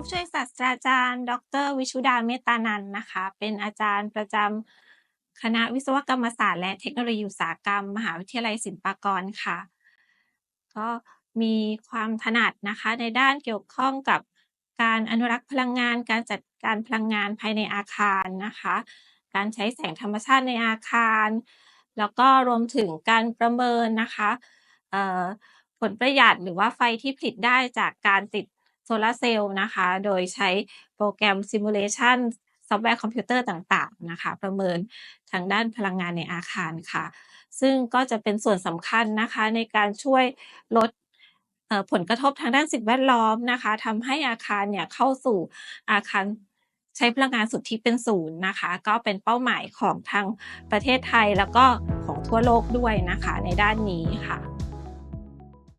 ู้ช่วยศาสตราจารย์ ดร วิชุดาเมตานันนะคะ เป็นอาจารย์ประจำคณะวิศวกรรมศาสตร์ และเทคโนโลยีอุตสาหกรรม มหาวิทยาลัยศิลปากรค่ะ ก็มีความถนัดนะคะในด้านเกี่ยวข้องกับการอนุรักษ์พลังงาน การจัดการพลังงานภายในอาคารนะคะ การใช้แสงธรรมชาติในอาคาร แล้วก็รวมถึงการประเมินนะคะผลประหยัดหรือว่าไฟที่ผลิตได้จากการติด ลาร์เซลล์นะคะ โดยใช้โปรแกรม Simulation ซอฟต์แวร์คอมพิวเตอร์ต่างๆนะคะ ประเมินทางด้านพลังงานในอาคารค่ะ ซึ่งก็จะเป็นส่วนสำคัญนะคะในการช่วยลดผลกระทบทางด้านสิ่งแวดล้อมนะคะทำให้อาคารเนี่ยเข้าสู่อาคารใช้พลังงานสุทธิเป็นศูนย์นะคะ ก็เป็นเป้าหมายของทางประเทศไทยแล้วก็ของทั่วโลกด้วยนะคะในด้านนี้ค่ะ